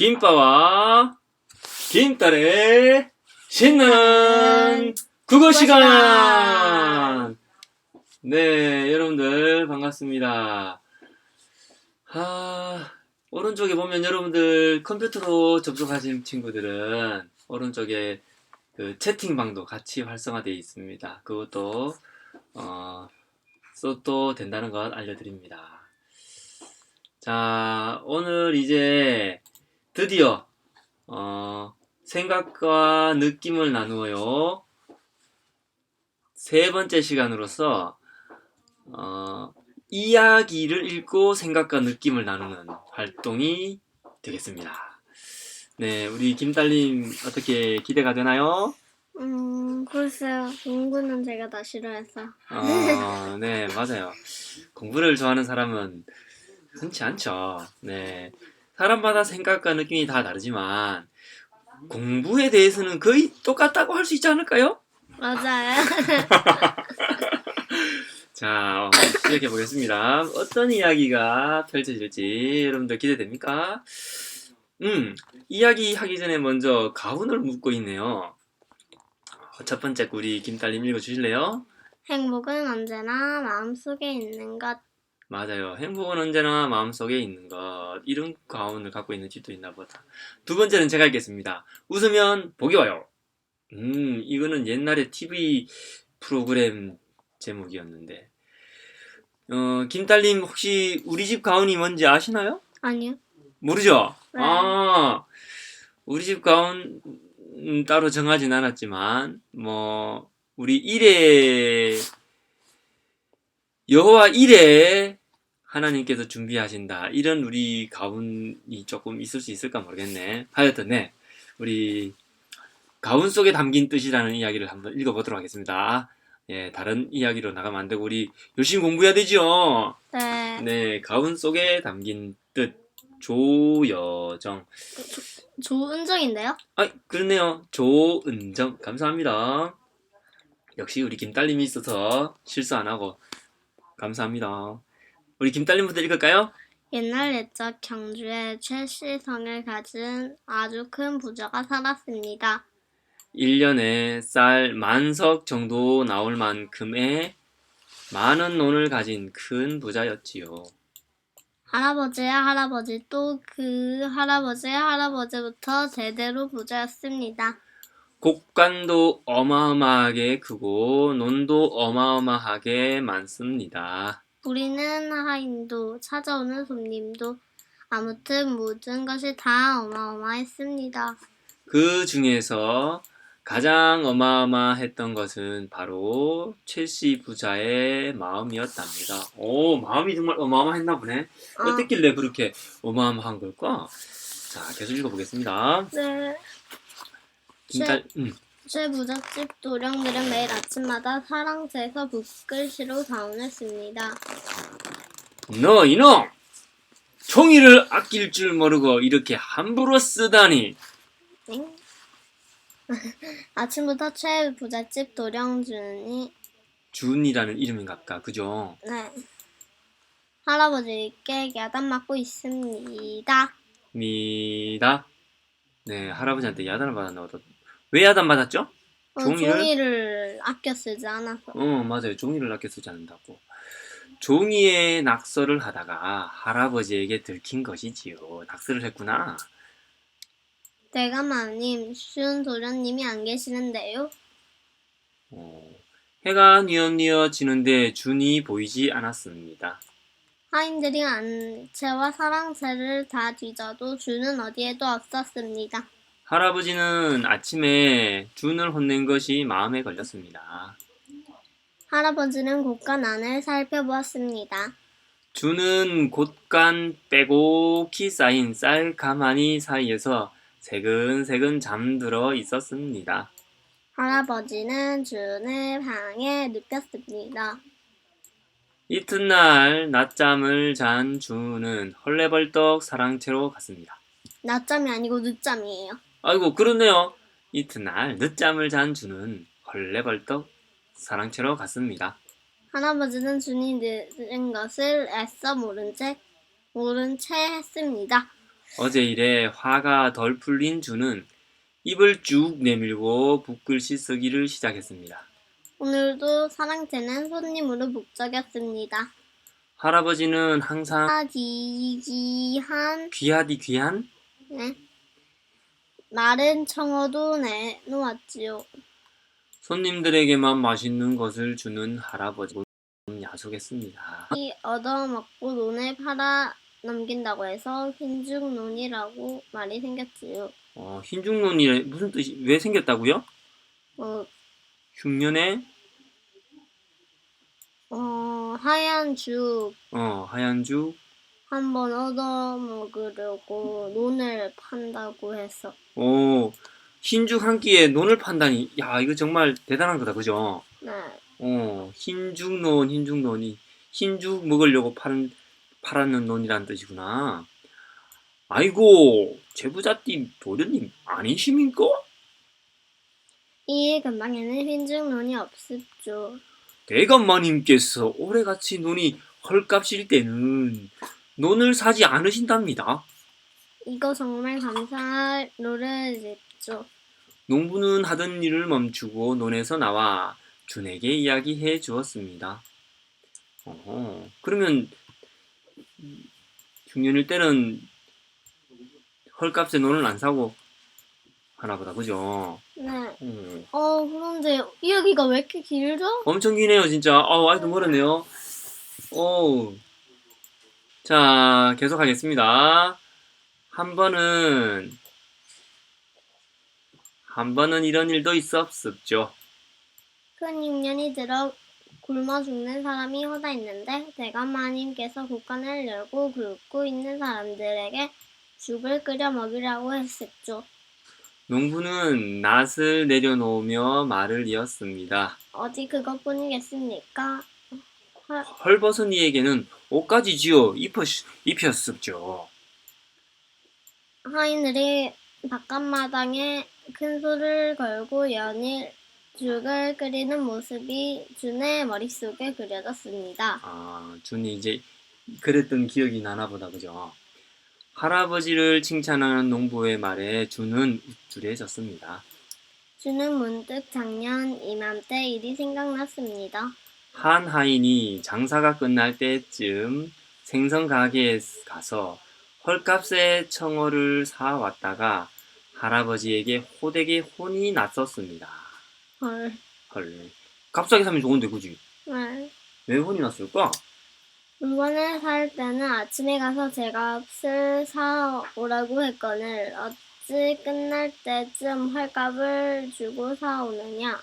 김빠와 김딸의 신나는 국어 시간! 네, 여러분들 반갑습니다. 아, 오른쪽에 보면 여러분들 컴퓨터로 접속하신 친구들은 오른쪽에 그 채팅방도 같이 활성화되어 있습니다. 그것도 어, 써도 된다는 것 알려드립니다. 자, 오늘 이제 드디어 어, 생각과 느낌을 나누어요. 세 번째 시간으로서 어, 이야기를 읽고 생각과 느낌을 나누는 활동이 되겠습니다. 네, 우리 김딸님 어떻게 기대가 되나요? 음, 글쎄요. 농구는 제가 다 싫어해서. 어, 네, 맞아요. 공부를 좋아하는 사람은 흔치 않죠. 네. 사람마다 생각과 느낌이 다 다르지만, 공부에 대해서는 거의 똑같다고 할 수 있지 않을까요? 맞아요. 자, 어, 시작해 보겠습니다. 어떤 이야기가 펼쳐질지 여러분들 기대됩니까? 음, 이야기 하기 전에 먼저 가훈을 묻고 있네요. 어, 첫 번째 우리 김딸님 읽어 주실래요? 행복은 언제나 마음속에 있는 것. 맞아요. 행복은 언제나 마음속에 있는 것. 이런 가운을 갖고 있는 집도 있나 보다. 두 번째는 제가 읽겠습니다. 웃으면 복이 와요. 음, 이거는 옛날에 TV 프로그램 제목이었는데. 어, 김딸님 혹시 우리 집 가훈이 뭔지 아시나요? 아니요. 모르죠? 네. 아, 우리 집 가훈 음, 따로 정하진 않았지만, 뭐, 우리 일에, 여호와 일에 하나님께서 준비하신다. 이런 우리 가훈이 조금 있을 수 있을까 모르겠네. 하여튼, 네. 우리 가훈 속에 담긴 뜻이라는 이야기를 한번 읽어보도록 하겠습니다. 예, 다른 이야기로 나가면 안 되고, 우리 열심히 공부해야 되죠? 네. 네, 가훈 속에 담긴 뜻. 조여정. 조은정인데요? 아, 그렇네요. 조은정. 감사합니다. 역시 우리 김딸님이 있어서 실수 안 하고. 감사합니다. 우리 김딸님부터 읽을까요? 옛날 옛적 경주에 최씨성을 가진 아주 큰 부자가 살았습니다. 1년에 쌀 만석 정도 나올 만큼의 많은 논을 가진 큰 부자였지요. 할아버지의 할아버지 또 그 할아버지의 할아버지부터 제대로 부자였습니다. 곡간도 어마어마하게 크고 논도 어마어마하게 많습니다. 우리는 하인도 찾아오는 손님도 아무튼 모든 것이 다 어마어마했습니다. 그 중에서 가장 어마어마했던 것은 바로 첼시 부자의 마음이었답니다. 오, 마음이 정말 어마어마했나 보네. 아. 어떻길래 그렇게 어마어마한 걸까? 자, 계속 읽어보겠습니다. 네. 김딸, 음, 최 부잣집 도령들은 매일 아침마다 사랑채에서 붓글씨로 가온했습니다. 너 이놈! 종이를 아낄 줄 모르고 이렇게 함부로 쓰다니. 엥? 아침부터 최 부잣집 도령준이 준이라는 이름인갑까, 그죠? 네. 할아버지께 야단 맞고 있습니다. 미다. 네, 할아버지한테 야단을 받았나 보다. 왜 야단 받았죠? 어, 종이를? 종이를 아껴 쓰지 않아서. 어, 맞아요. 종이를 아껴 쓰지 않는다고. 종이에 낙서를 하다가 할아버지에게 들킨 것이지요. 낙서를 했구나. 대감마님, 쉬운 도련님이 안 계시는데요? 어, 해가 뉘엿뉘엿 지는데 준이 보이지 않았습니다. 하인들이 안채와 사랑채를 다 뒤져도 주는 어디에도 없었습니다. 할아버지는 아침에 준을 혼낸 것이 마음에 걸렸습니다. 할아버지는 곳간 안을 살펴보았습니다. 준은 곳간 빼곡히 쌓인 쌀 가마니 사이에서 새근새근 잠들어 있었습니다. 할아버지는 준의 방에 눕혔습니다. 이튿날 낮잠을 잔 준은 헐레벌떡 사랑채로 갔습니다. 낮잠이 아니고 늦잠이에요. 아이고 그렇네요. 이튿날 늦잠을 잔 준은 헐레벌떡 사랑채로 갔습니다. 할아버지는 준이 늦은 것을 애써 모른 채 모른 채 했습니다. 어제 일에 화가 덜 풀린 주는 입을 쭉 내밀고 붓글씨 쓰기를 시작했습니다. 오늘도 사랑채는 손님으로 북적였습니다. 할아버지는 항상 하지기한 귀하디 귀한 네. 마른 청어도 내놓았지요. 손님들에게만 맛있는 것을 주는 할아버지는 야속했습니다. 이 얻어먹고 논에 팔아 넘긴다고 해서 흰죽논이라고 말이 생겼지요. 어, 흰죽논이 무슨 뜻이 왜 생겼다고요? 어, 흉년에 어, 하얀 죽 어, 하얀 죽 한번 얻어먹으려고 논을 판다고 해서 어, 흰죽 한 끼에 논을 판다니 야 이거 정말 대단한 거다 그죠? 네. 어, 흰죽 논 흰죽 논이 흰죽 먹으려고 파는 팔았는 논이란 뜻이구나. 아이고 제부자띠 도련님 아니십니까? 이 근방에는 흰죽 논이 없었죠. 대감마님께서 올해같이 논이 헐값일 때는 논을 사지 않으신답니다. 이거 정말 감사할 노릇 이죠. 농부는 하던 일을 멈추고 논에서 나와 준에게 이야기해 주었습니다. 어허, 그러면 중년일 때는 헐값에 논을 안 사고 하나 보다 그죠? 네. 어, 어, 그런데 이야기가 왜 이렇게 길죠? 엄청 기네요 진짜. 어, 아직도 멀었네요. 오. 자, 계속하겠습니다. 한 번은 한 번은 이런 일도 있었었죠. 큰 6년이 들어 굶어 죽는 사람이 허다 있는데 대감마님께서 국간을 열고 굶고 있는 사람들에게 죽을 끓여 먹이라고 했었죠. 농부는 낫을 내려놓으며 말을 이었습니다. 어디 그것뿐이겠습니까? 헐, 헐버선이에게는 옷까지 지어 입혔, 입혔었죠. 하인들이 바깥마당에 큰 소를 걸고 연일 죽을 끓이는 모습이 준의 머릿속에 그려졌습니다. 아, 준이 이제 그랬던 기억이 나나 보다, 그죠? 할아버지를 칭찬하는 농부의 말에 준은 우쭐해졌습니다. 준은 문득 작년 이맘때 일이 생각났습니다. 한 하인이 장사가 끝날 때쯤 생선 가게에 가서 헐값에 청어를 사왔다가 할아버지에게 호되게 혼이 났었습니다. 헐, 헐. 값싸게 사면 좋은데, 그지? 네. 왜 혼이 났을까? 물건을 살 때는 아침에 가서 제값을 사오라고 했거늘 어찌 끝날 때쯤 헐값을 주고 사오느냐.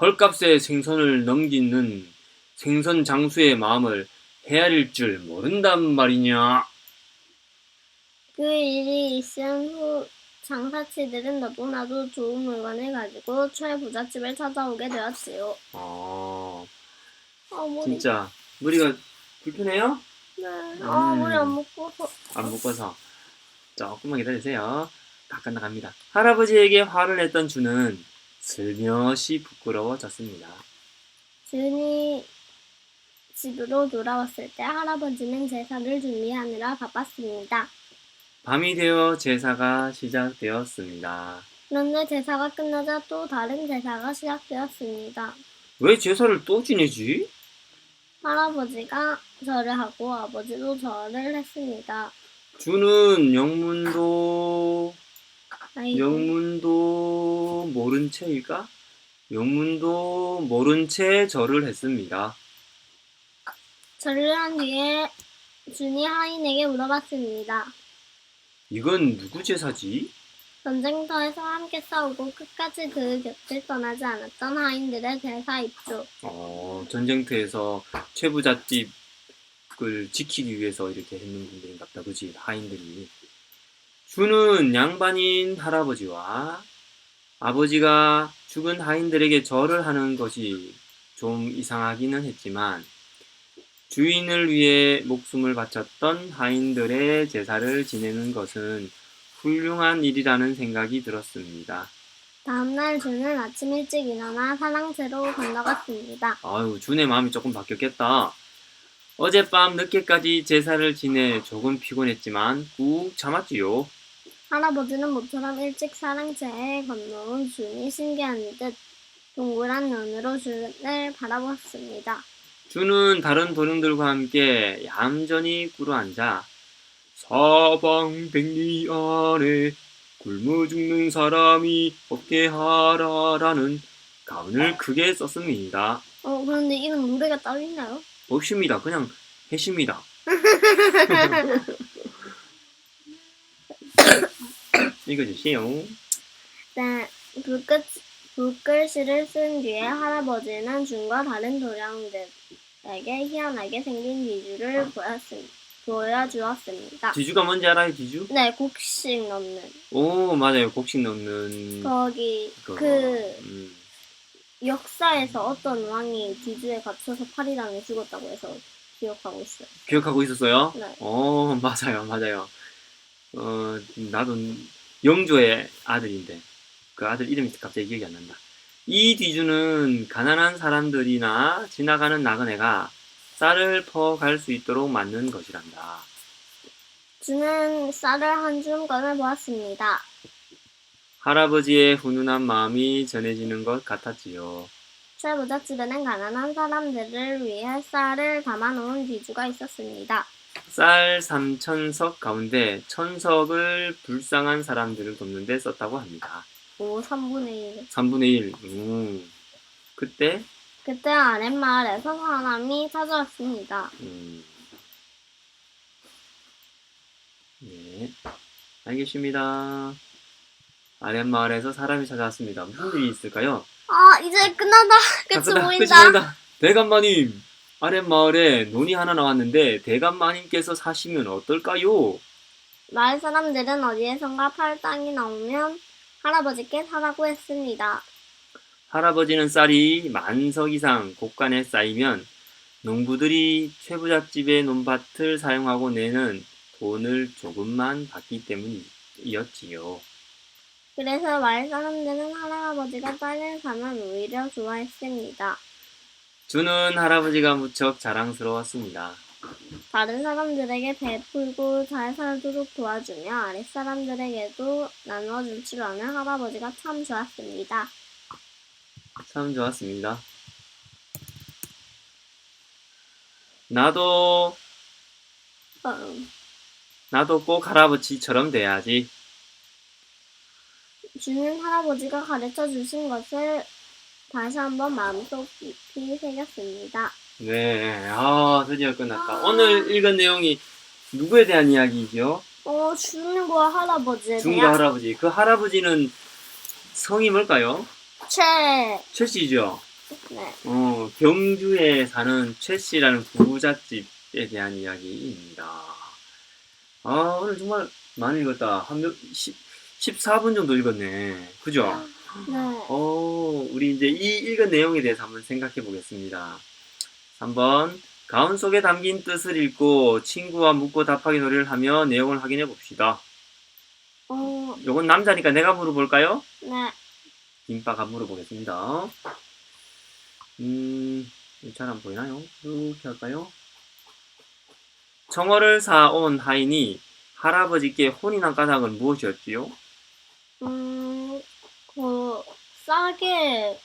헐값에 생선을 넘기는 생선 장수의 마음을 헤아릴 줄 모른단 말이냐? 그 일이 있은 후 장사치들은 너무나도 좋은 물건을 가지고 최 부잣집을 찾아오게 되었지요. 어, 아, 머리. 진짜 머리가 불편해요? 네. 아, 음. 머리 안 묶어서. 안 묶어서 조금만 기다리세요. 다 끝나갑니다. 할아버지에게 화를 냈던 주는 슬며시 부끄러워졌습니다. 준이 집으로 돌아왔을 때 할아버지는 제사를 준비하느라 바빴습니다. 밤이 되어 제사가 시작되었습니다. 그런데 제사가 끝나자 또 다른 제사가 시작되었습니다. 왜 제사를 또 지내지? 할아버지가 절을 하고 아버지도 절을 했습니다. 주는 영문도 아이고, 영문도 모른 채일까? 영문도 모른 채 절을 했습니다. 절을 한 뒤에 준이 하인에게 물어봤습니다. 이건 누구 제사지? 전쟁터에서 함께 싸우고 끝까지 그 곁을 떠나지 않았던 하인들의 제사 입죠. 어, 전쟁터에서 최부잣집을 지키기 위해서 이렇게 했는 분들인갑다, 그지? 하인들이. 주는 양반인 할아버지와 아버지가 죽은 하인들에게 절을 하는 것이 좀 이상하기는 했지만 주인을 위해 목숨을 바쳤던 하인들의 제사를 지내는 것은 훌륭한 일이라는 생각이 들었습니다. 다음날 준은 아침 일찍 일어나 사랑채로 건너갔습니다. 아유, 준의 마음이 조금 바뀌었겠다. 어젯밤 늦게까지 제사를 지내 조금 피곤했지만 꾹 참았지요. 할아버지는 모처럼 일찍 사랑채에 건너온 준이 신기한 듯 동그란 눈으로 준을 바라보았습니다. 주는 다른 도령들과 함께 얌전히 꿇어앉아 사방 백리 안에 굶어 죽는 사람이 없게 하라라는 가운을 크게 썼습니다. 어, 그런데 이런 노래가 따로 있나요? 없습니다. 그냥 했습니다. 읽어주세요. 네, 붓글, 붓글씨를 쓴 뒤에 할아버지는 준과 다른 도령들 에게 희한하게 생긴 뒤주를 보였습, 보여주었습니다. 뒤주가 뭔지 알아요? 뒤주? 네, 곡식 넣는. 오 맞아요. 곡식 넣는 거기, 그거. 그, 음. 역사에서 어떤 왕이 뒤주에 갇혀서 파리당해 죽었다고 해서 기억하고 있어요. 기억하고 있었어요? 네. 어, 맞아요, 맞아요. 어, 나도 영조의 아들인데, 그 아들 이름이 갑자기 기억이 안 난다. 이 뒤주는 가난한 사람들이나 지나가는 나그네가 쌀을 퍼갈 수 있도록 만든 것이란다. 주는 쌀을 한 줌 꺼내 보았습니다. 할아버지의 훈훈한 마음이 전해지는 것 같았지요. 쇠부잣집에는 가난한 사람들을 위해 쌀을 담아놓은 뒤주가 있었습니다. 쌀 3천석 가운데 천석을 불쌍한 사람들을 돕는 데 썼다고 합니다. 오, 3분의 1. 3분의 1. 음. 그때 그때 아랫마을에서 사람이 찾아왔습니다. 음. 네, 알겠습니다. 아랫마을에서 사람이 찾아왔습니다. 무슨 일이 있을까요? 아, 이제 끝난다. 끝이 보인다. 끝이 보인다. 대감마님, 아랫마을에 논이 하나 나왔는데 대감마님께서 사시면 어떨까요? 마을 사람들은 어디에선가 팔 땅이 나오면 할아버지께 사라고 했습니다. 할아버지는 쌀이 만석 이상 곳간에 쌓이면 농부들이 최부잣집의 논밭을 사용하고 내는 돈을 조금만 받기 때문이었지요. 그래서 마을 사람들은 할아버지가 쌀을 사면 오히려 좋아했습니다. 주는 할아버지가 무척 자랑스러웠습니다. 다른 사람들에게 베풀고 잘 살도록 도와주며 아랫사람들에게도 나눠줄 줄 아는 할아버지가 참 좋았습니다. 참 좋았습니다. 나도 어, 나도 꼭 할아버지처럼 돼야지. 주는 할아버지가 가르쳐 주신 것을 다시 한번 마음속 깊이 새겼습니다. 네, 아 드디어 끝났다. 아. 오늘 읽은 내용이 누구에 대한 이야기죠? 어, 할아버지에 중과 대한 할아버지. 그 할아버지는 성이 뭘까요? 최, 최 씨죠. 네, 어, 경주에 사는 최 씨라는 부잣집에 대한 이야기입니다. 아, 오늘 정말 많이 읽었다. 한 몇, 10, 14분 정도 읽었네. 그죠? 네. 어, 우리 이제 이 읽은 내용에 대해서 한번 생각해 보겠습니다. 한번 가운 속에 담긴 뜻을 읽고 친구와 묻고 답하기 놀이를 하며 내용을 확인해 봅시다. 어, 요건 남자니까 내가 물어볼까요? 네. 김빠가 물어보겠습니다. 음, 잘 안 보이나요? 이렇게 할까요? 청어를 사온 하인이 할아버지께 난 까닭은 무엇이었지요? 음, 그, 싸게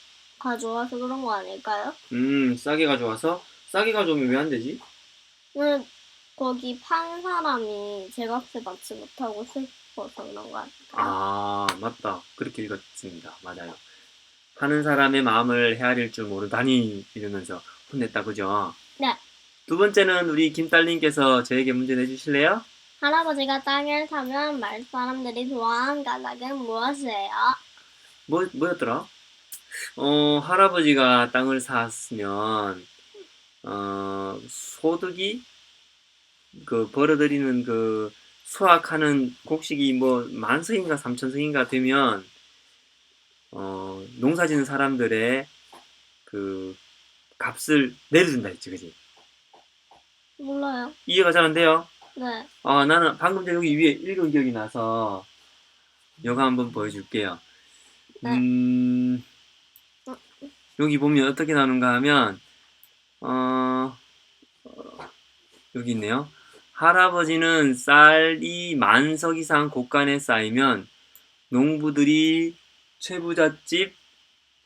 가져와서 그런 거 아닐까요? 음, 싸게 가져와서? 싸게 가져오면 왜 안 되지? 그, 거기 판 사람이 제 값을 받지 못하고 슬퍼서 그런 거 아닐까요? 아, 맞다. 그렇게 읽었습니다. 맞아요. 파는 사람의 마음을 헤아릴 줄 모르다니 이러면서 혼냈다, 그죠? 네. 두 번째는 우리 김딸님께서 저에게 문제 내주실래요? 할아버지가 땅을 사면 말 사람들이 좋아하는 가닥은 무엇이에요? 뭐, 뭐였더라? 어, 할아버지가 땅을 샀으면, 어, 소득이, 그, 벌어들이는 그, 수확하는 곡식이 뭐, 만석인가 삼천석인가 되면, 어, 농사 짓는 사람들의 그, 값을 내려준다 했지, 그지? 몰라요. 이해가 잘 안 돼요? 네. 아, 나는 방금 전에 여기 위에 읽은 기억이 나서, 이거 한번 보여줄게요. 네. 음, 여기 보면 어떻게 나오는가 하면, 어, 여기 있네요. 할아버지는 쌀이 만석 이상 곳간에 쌓이면 농부들이 최부잣집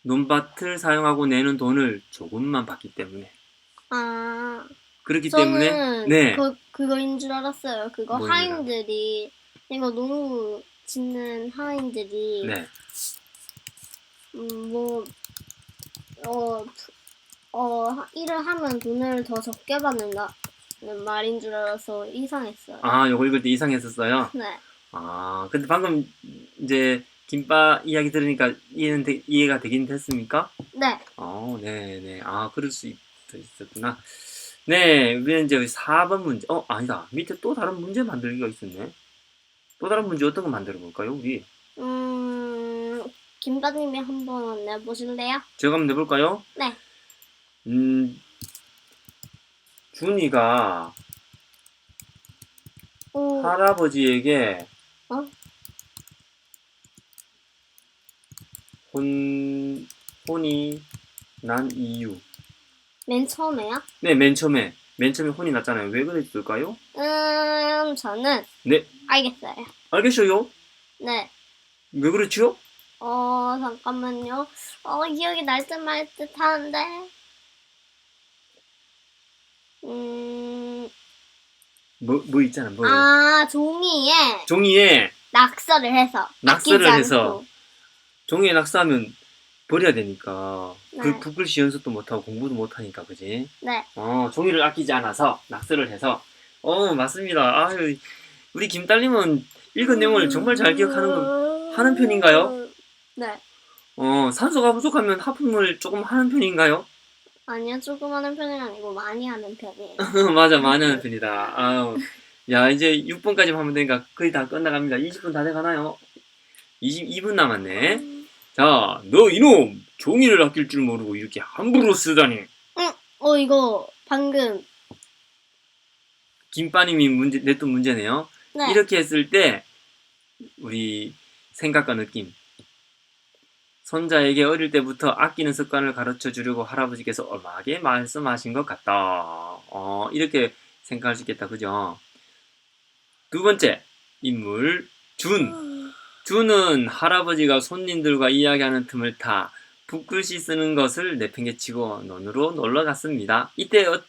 논밭을 사용하고 내는 돈을 조금만 받기 때문에 아, 그렇기 때문에 네 그, 그거인 줄 알았어요. 그거 알아? 하인들이, 이거 농구 짓는 하인들이, 네. 음, 뭐, 어, 어, 일을 하면 돈을 더 적게 받는다는 말인 줄 알아서 이상했어요. 아, 요거 읽을 때 이상했었어요. 네. 아, 근데 방금 이제 김밥 이야기 들으니까 이해는 되- 이해가 되긴 됐습니까? 네. 어, 네, 네. 아, 그럴 수 있, 있었구나. 네, 우리는 이제 4번 문제. 어, 아니다. 밑에 또 다른 문제 만들기가 있었네. 또 다른 문제 어떤 거 만들어 볼까요, 우리? 음, 김다님이 한번 내보실래요? 제가 한번 내볼까요? 네. 음, 준이가 오, 할아버지에게 어? 혼, 혼이 난 이유. 맨 처음에요? 네, 맨 처음에. 맨 처음에 혼이 났잖아요. 왜 그랬을까요? 음, 저는 네, 알겠어요. 알겠어요. 네. 왜 그렇지요? 어, 잠깐만요. 어, 기억이 날듯 말듯 하는데. 음, 뭐, 뭐 있잖아, 뭐. 아, 종이에 종이에, 낙서를 해서. 낙서를 아끼지 해서. 않고. 종이에 낙서하면 버려야 되니까. 네. 그 붓글씨 연습도 못하고 공부도 못하니까, 그지? 네. 어, 종이를 아끼지 않아서 낙서를 해서. 어, 맞습니다. 아유, 우리 김딸님은 읽은 내용을 정말 잘 기억하는 거, 하는 편인가요? 네. 어, 산소가 부족하면 하품을 조금 하는 편인가요? 아니요, 조금 하는 편이 아니고 많이 하는 편이에요. 맞아, 많이 하는 편이다. 아우. 야, 이제 6분까지 하면 되니까 거의 다 끝나갑니다. 20분 다 돼가나요? 22분 남았네. 자, 너 이놈! 종이를 아낄 줄 모르고 이렇게 함부로 쓰다니. 어, 이거 방금. 김빠님이 문제, 냈던 문제네요. 네. 이렇게 했을 때, 우리 생각과 느낌. 손자에게 어릴 때부터 아끼는 습관을 가르쳐 주려고 할아버지께서 엄하게 말씀하신 것 같다. 어, 이렇게 생각할 수 있겠다. 그죠? 두 번째, 인물, 준. 준은 할아버지가 손님들과 이야기하는 틈을 타 붓글씨 쓰는 것을 내팽개치고 논으로 놀러 갔습니다. 이때, 어,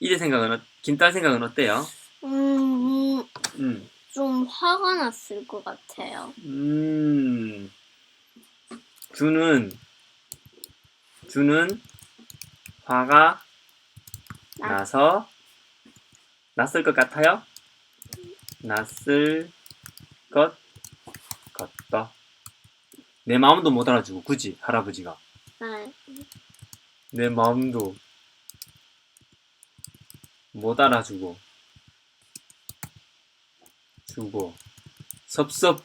이때 생각은, 어- 김딸 생각은 어때요? 음, 음. 좀 화가 났을 것 같아요. 음, 주는, 주는 화가 나- 나서, 났을 것 같아요? 났을 것 같다. 내 마음도 못 알아주고, 그지? 할아버지가. 네. 내 마음도 못 알아주고, 주고, 섭섭.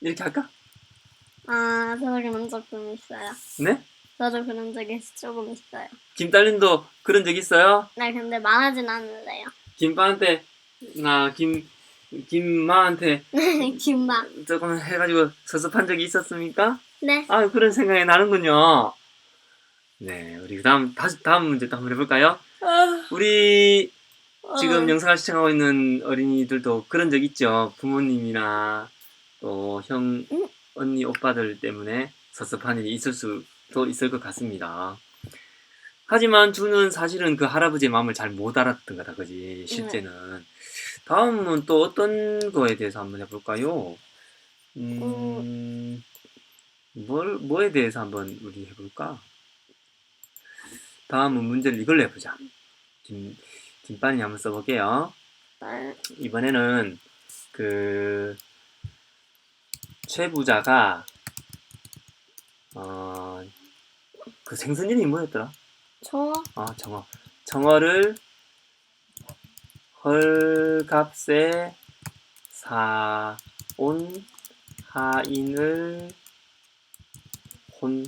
이렇게 할까? 아, 저 그런 적 좀 있어요. 네? 저도 그런 적이 조금 있어요. 김딸님도 그런 적 있어요? 네, 근데 많아진 않는데요. 김빠한테, 나, 김, 김마한테 김밥. 조금 해가지고 섭섭한 적이 있었습니까? 네. 아, 그런 생각이 나는군요. 네, 우리 다음, 다시, 다음 문제 또 한번 해볼까요? 우리 지금 어, 영상을 시청하고 있는 어린이들도 그런 적 있죠. 부모님이나 또 형, 음. 언니, 오빠들 때문에 섭섭한 일이 있을 수도 있을 것 같습니다. 하지만 주는 사실은 그 할아버지의 마음을 잘 못 알았던 거다, 그지? 실제는. 다음은 또 어떤 거에 대해서 한번 해볼까요? 음, 뭘, 뭐에 대해서 한번 우리 해볼까? 다음은 문제를 이걸로 해보자. 김, 김빠니 한번 써볼게요. 네. 이번에는 그 최부자가 어, 그 생선 이름이 뭐였더라? 저, 아 정어 정어를 헐값에 사온 하인을 혼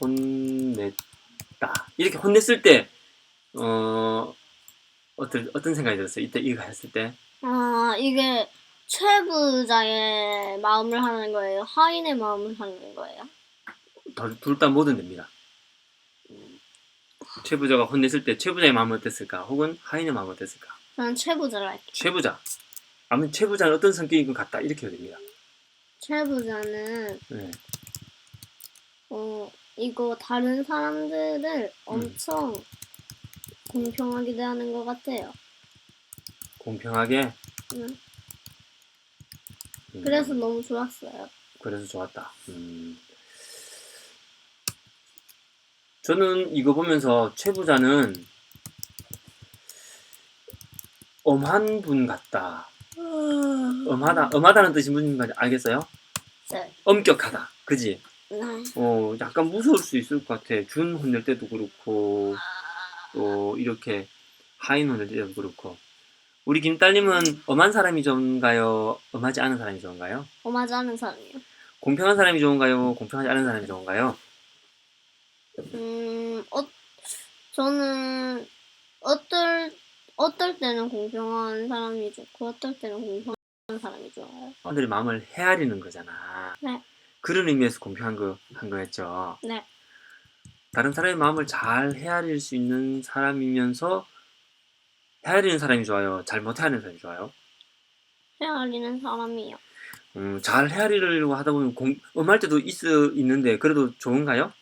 혼냈다 이렇게 혼냈을 때 어, 어떤, 어떤 생각이 들었어요? 이때 이거 했을 때? 아, 이게 최부자의 마음을 하는 거예요? 하인의 마음을 하는 거예요? 둘 다 뭐든 됩니다. 최부자가 혼냈을 때 최부자의 마음은 어땠을까? 혹은 하인의 마음은 어땠을까? 저는 최부자를 할게요. 최부자. 아무튼 최부자는 어떤 성격인 것 같다 이렇게 해야 됩니다. 최부자는 네. 어 이거 다른 사람들을 엄청 공평하게 대하는 것 같아요. 공평하게. 응. 음, 그래서 너무 좋았어요. 그래서 좋았다. 음. 저는 이거 보면서 최부자는 엄한 분 같다. 엄하다. 엄하다는 뜻이 무슨 말인지 알겠어요? 네. 엄격하다. 그지? 네. 어, 약간 무서울 수 있을 것 같아. 준 혼낼 때도 그렇고, 또 이렇게 하인 혼낼 때도 그렇고. 우리 김딸님은 엄한 사람이 좋은가요? 엄하지 않은 사람이 좋은가요? 엄하지 않은 사람이요. 공평한 사람이 좋은가요? 공평하지 않은 사람이 좋은가요? 음, 어, 저는 어떨 어떨 때는 공평한 사람이 좋고 어떨 때는 공평한 사람이 좋아요. 사람들의 마음을 헤아리는 거잖아. 네. 그런 의미에서 공평한 거, 한 거였죠. 네. 다른 사람의 마음을 잘 헤아릴 수 있는 사람이면서 헤아리는 사람이 좋아요? 잘못 헤아리는 사람이 좋아요? 헤아리는 사람이요. 음, 잘 헤아리려고 하다 보면 공, 엄할 때도 있, 있는데 그래도 좋은가요?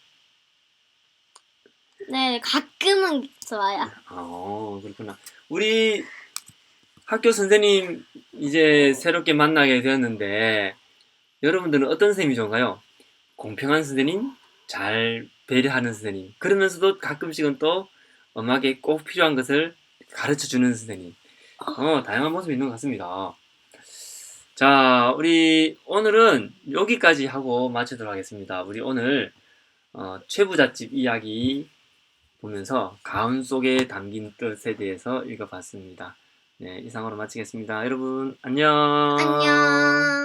네, 가끔은 좋아요. 어, 그렇구나. 우리 학교 선생님 이제 새롭게 만나게 되었는데 여러분들은 어떤 선생님이 좋은가요? 공평한 선생님, 잘 배려하는 선생님, 그러면서도 가끔씩은 또 엄하게 꼭 필요한 것을 가르쳐 주는 선생님. 어, 다양한 모습이 있는 것 같습니다. 자, 우리 오늘은 여기까지 하고 마치도록 하겠습니다. 우리 오늘 어, 최부잣집 이야기 보면서 가운 속에 담긴 뜻에 대해서 읽어봤습니다. 네, 이상으로 마치겠습니다. 여러분, 안녕. 안녕.